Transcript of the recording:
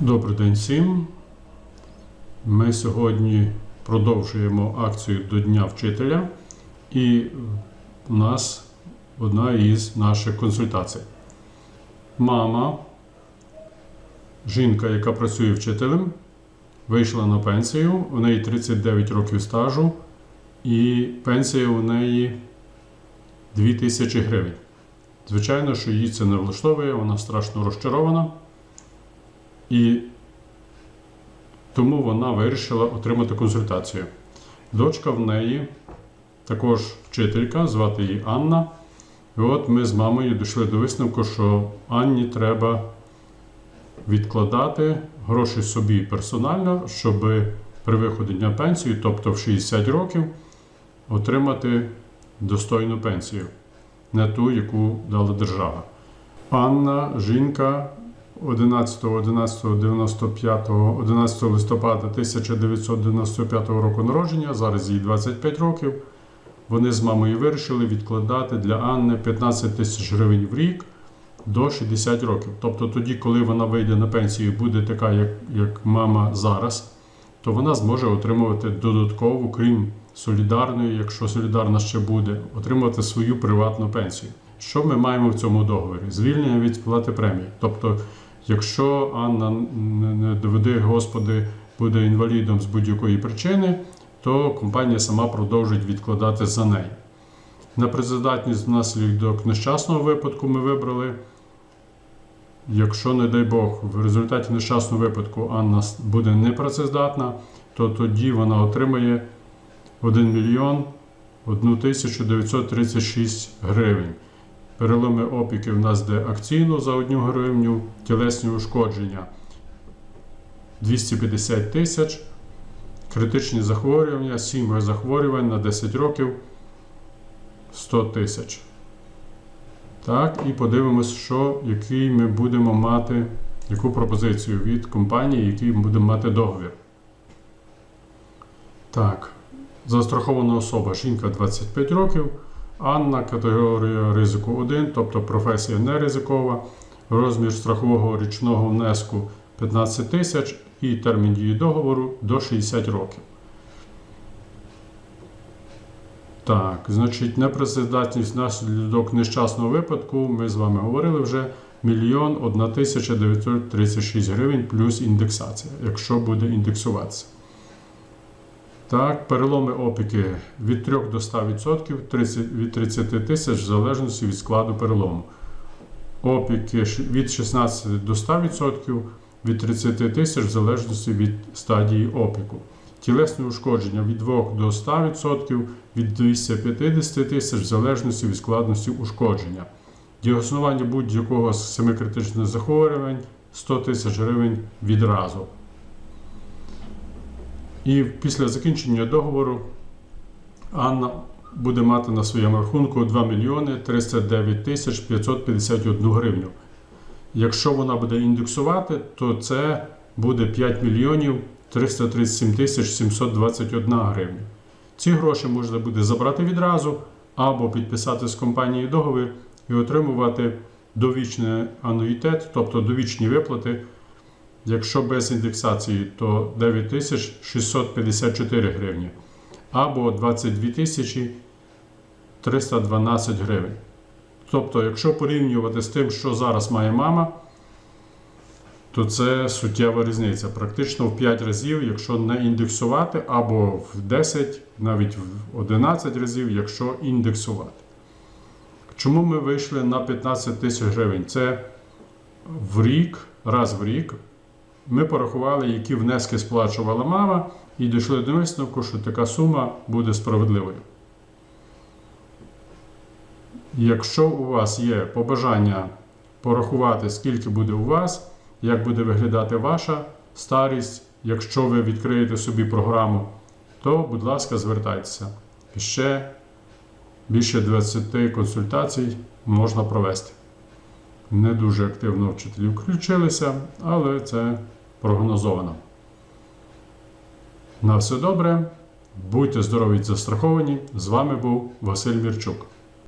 Добрий день всім. Ми сьогодні продовжуємо акцію до Дня вчителя, і у нас одна із наших консультацій. Мама, жінка, яка працює вчителем, вийшла на пенсію, у неї 39 років стажу, і пенсія у неї 2000 гривень. Звичайно, що її це не влаштовує, вона страшно розчарована. І тому вона вирішила отримати консультацію. Дочка в неї також вчителька, звати її Анна. І от ми з мамою дійшли до висновку, що Анні треба відкладати гроші собі персонально, щоб при виході на пенсію, тобто в 60 років, отримати достойну пенсію, не ту, яку дала держава. Анна, жінка 11 11 95 11 листопада 1995 року народження, зараз їй 25 років. Вони з мамою вирішили відкладати для Анни 15 тисяч гривень в рік до 60 років. Тобто тоді, коли вона вийде на пенсію, і буде така, як, як мама зараз, то вона зможе отримувати додаткову, крім солідарної, якщо солідарна ще буде, отримувати свою приватну пенсію. Що ми маємо в цьому договорі? Звільнення від сплати премії. Тобто, якщо Анна не доведе, Господи, буде інвалідом з будь-якої причини, то компанія сама продовжить відкладати за неї. На призадатність внаслідок нещасного випадку ми вибрали. Якщо, не дай Бог, в результаті нещасного випадку Анна буде непрацездатна, то тоді вона отримає 1 мільйон 1936 гривень. Переломи опіки в нас де акційно за 1 гривню, тілесні ушкодження 250 тисяч, критичні захворювання, 7 захворювань на 10 років 100 тисяч. Так, і подивимось, що, який ми будемо мати, яку пропозицію від компанії, який будемо мати договір. Так, застрахована особа жінка 25 років. Анна категорія ризику 1, тобто професія не ризикова, розмір страхового річного внеску 15 тисяч і термін дії договору до 60 років. Так, значить, непрацездатність внаслідок нещасного випадку, ми з вами говорили вже, 1 1936 гривень плюс індексація, якщо буде індексуватися. Так, переломи опіки від 3 до 100%, 30, від 30 тисяч в залежності від складу перелому. Опіки від 16 до 100%, від 30 тисяч в залежності від стадії опіку. Тілесні ушкодження від 2 до 100%, від 250 тисяч в залежності від складності ушкодження. Діагностування будь-якого з семи критичних захворювань 100 тисяч гривень відразу. І після закінчення договору Анна буде мати на своєму рахунку 2 мільйони 309 тисяч 551 гривню. Якщо вона буде індексувати, то це буде 5 мільйонів 337 тисяч 721 гривня. Ці гроші можна буде забрати відразу або підписати з компанією договір і отримувати довічний ануїтет, тобто довічні виплати. Якщо без індексації, то 9654 гривні або 22 312 гривень. Тобто, якщо порівнювати з тим, що зараз має мама, то це суттєва різниця. Практично в 5 разів, якщо не індексувати, або в 10, навіть в 11 разів, якщо індексувати. Чому ми вийшли на 15 тисяч гривень? Це в рік, раз в рік. Ми порахували, які внески сплачувала мама, і дійшли до висновку, що така сума буде справедливою. Якщо у вас є побажання порахувати, скільки буде у вас, як буде виглядати ваша старість, якщо ви відкриєте собі програму, то, будь ласка, звертайтеся. Ще більше 20 консультацій можна провести. Не дуже активно вчителі включилися, але це прогнозовано. На все добре. Будьте здорові і застраховані. З вами був Василь Мірчук.